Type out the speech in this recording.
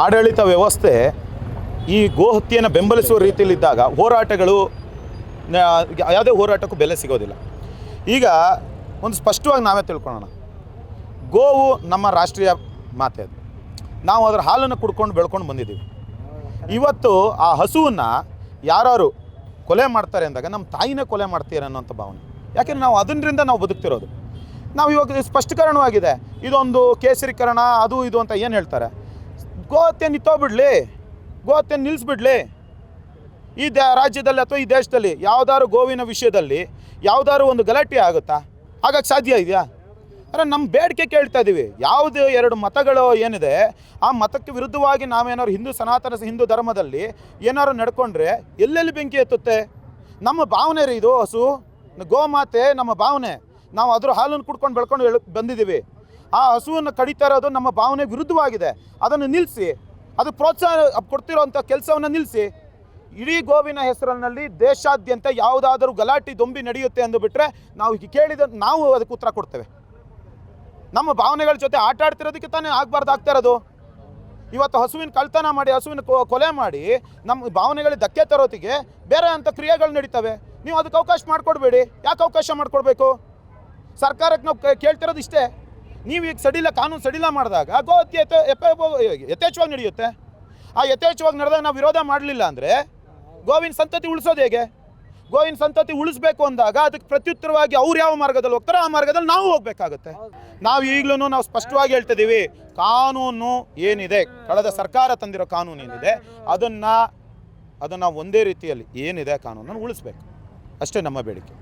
ಆಡಳಿತ ವ್ಯವಸ್ಥೆ ಈ ಗೋಹತ್ಯೆಯನ್ನು ಬೆಂಬಲಿಸುವ ರೀತಿಯಲ್ಲಿದ್ದಾಗ ಹೋರಾಟಗಳು ಯಾವುದೇ ಹೋರಾಟಕ್ಕೂ ಬೆಲೆ ಸಿಗೋದಿಲ್ಲ. ಈಗ ಒಂದು ಸ್ಪಷ್ಟವಾಗಿ ನಾವೇ ತಿಳ್ಕೊಳ್ಳೋಣ. ಗೋವು ನಮ್ಮ ರಾಷ್ಟ್ರೀಯ ಮಾತೆ ಅದು. ನಾವು ಅದರ ಹಾಲನ್ನು ಕುಡ್ಕೊಂಡು ಬೆಳ್ಕೊಂಡು ಬಂದಿದ್ದೀವಿ. ಇವತ್ತು ಆ ಹಸುವನ್ನು ಯಾರು ಕೊಲೆ ಮಾಡ್ತಾರೆ ಅಂದಾಗ ನಮ್ಮ ತಾಯಿನೇ ಕೊಲೆ ಮಾಡ್ತೀರ ಅನ್ನೋಂಥ ಭಾವನೆ. ಯಾಕೆಂದ್ರೆ ನಾವು ಅದರಿಂದ ನಾವು ಬದುಕ್ತಿರೋದು. ನಾವು ಇವಾಗ ಸ್ಪಷ್ಟೀಕರಣವಾಗಿದೆ. ಇದೊಂದು ಕೇಸರೀಕರಣ, ಅದು ಇದು ಅಂತ ಏನು ಹೇಳ್ತಾರೆ? ಗೋಹತ್ಯೆ ನಿಂತೋಗ್ಬಿಡ್ಲಿ ಗೋಹತ್ಯೆ ನಿಲ್ಲಿಸ್ಬಿಡ್ಲಿ ಈ ದ ರಾಜ್ಯದಲ್ಲಿ ಅಥವಾ ಈ ದೇಶದಲ್ಲಿ ಯಾವುದಾದ್ರು ಗೋವಿನ ವಿಷಯದಲ್ಲಿ ಯಾವುದಾದ್ರು ಒಂದು ಗಲಾಟೆ ಆಗುತ್ತಾ? ಆಗಕ್ಕೆ ಸಾಧ್ಯ ಇದೆಯಾ? ಅರೆ ನಮ್ಮ ಬೇಡಿಕೆ ಕೇಳ್ತಾ ಇದ್ದೀವಿ ಯಾವುದು ಎರಡು ಮತಗಳು ಏನಿದೆ, ಆ ಮತಕ್ಕೆ ವಿರುದ್ಧವಾಗಿ ನಾವೇನಾದ್ರು ಹಿಂದೂ ಸನಾತನ ಹಿಂದೂ ಧರ್ಮದಲ್ಲಿ ಏನಾದ್ರು ನಡ್ಕೊಂಡ್ರೆ ಎಲ್ಲೆಲ್ಲಿ ಬೆಂಕಿ ಎತ್ತುತ್ತೆ? ನಮ್ಮ ಭಾವನೆ ರೀ ಇದು, ಹಸು. ಗೋಮಾತೆ ನಮ್ಮ ಭಾವನೆ. ನಾವು ಅದ್ರ ಹಾಲನ್ನು ಕುಡ್ಕೊಂಡು ಬೆಳ್ಕೊಂಡು ಬಂದಿದ್ದೀವಿ. ಆ ಹಸುವನ್ನು ಕಡಿತಾ ಇರೋದು ನಮ್ಮ ಭಾವನೆ ವಿರುದ್ಧವಾಗಿದೆ. ಅದನ್ನು ನಿಲ್ಲಿಸಿ ಅದು ಪ್ರೋತ್ಸಾಹ ಕೊಡ್ತಿರೋಂಥ ಕೆಲಸವನ್ನು ನಿಲ್ಲಿಸಿ ಇಡೀ ಗೋವಿನ ಹೆಸರಿನಲ್ಲಿ ದೇಶಾದ್ಯಂತ ಯಾವುದಾದರೂ ಗಲಾಟೆ, ದೊಂಬಿ ನಡೆಯುತ್ತೆ ಅಂದುಬಿಟ್ರೆ ನಾವು ಕೇಳಿದ, ನಾವು ಅದಕ್ಕೆ ಉತ್ತರ ಕೊಡ್ತೇವೆ. ನಮ್ಮ ಭಾವನೆಗಳ ಜೊತೆ ಆಟ ಆಡ್ತಿರೋದಕ್ಕೆ ತಾನೇ ಆಗಬಾರ್ದು ಆಗ್ತಾ ಇರೋದು. ಇವತ್ತು ಹಸುವಿನ ಕಳ್ತನ ಮಾಡಿ, ಹಸುವಿನ ಕೊಲೆ ಮಾಡಿ ನಮ್ಮ ಭಾವನೆಗಳಿಗೆ ಧಕ್ಕೆ ತರೋತಿಗೆ ಬೇರೆ ಅಂಥ ಕ್ರಿಯೆಗಳು ನಡೀತವೆ. ನೀವು ಅದಕ್ಕೆ ಅವಕಾಶ ಮಾಡಿಕೊಡ್ಬೇಡಿ. ಯಾಕೆ ಅವಕಾಶ ಮಾಡಿಕೊಡ್ಬೇಕು? ಸರ್ಕಾರಕ್ಕೆ ನಾವು ಕೇಳ್ತಿರೋದು ಇಷ್ಟೇ. ನೀವು ಈಗ ಸಡಿಲ ಕಾನೂನು ಸಡಿಲ ಮಾಡಿದಾಗ ಯಥೇ ಯಥೇಚ್ಛ- ಯಥೇಚ್ಛವಾಗಿ ನಡೆಯುತ್ತೆ. ಆ ಯಥೇಚ್ಛವಾಗಿ ನಡೆದಾಗ ನಾವು ವಿರೋಧ ಮಾಡಲಿಲ್ಲ ಅಂದರೆ ಗೋವಿನ ಸಂತತಿ ಉಳಿಸೋದು ಹೇಗೆ? ಗೋವಿನ ಸಂತತಿ ಉಳಿಸ್ಬೇಕು ಅಂದಾಗ ಅದಕ್ಕೆ ಪ್ರತ್ಯುತ್ತರವಾಗಿ ಅವ್ರು ಯಾವ ಮಾರ್ಗದಲ್ಲಿ ಹೋಗ್ತಾರೋ ಆ ಮಾರ್ಗದಲ್ಲಿ ನಾವು ಹೋಗ್ಬೇಕಾಗುತ್ತೆ. ನಾವು ಈಗಲೂ ನಾವು ಸ್ಪಷ್ಟವಾಗಿ ಹೇಳ್ತಿದ್ದೀವಿ ಕಾನೂನು ಏನಿದೆ? ಕಳೆದ ಸರ್ಕಾರ ತಂದಿರೋ ಕಾನೂನು ಏನಿದೆ? ಅದನ್ನು ಅದನ್ನು ಒಂದೇ ರೀತಿಯಲ್ಲಿ ಏನಿದೆ ಕಾನೂನನ್ನು ಉಳಿಸ್ಬೇಕು. ಅಷ್ಟೇ ನಮ್ಮ ಬೇಡಿಕೆ.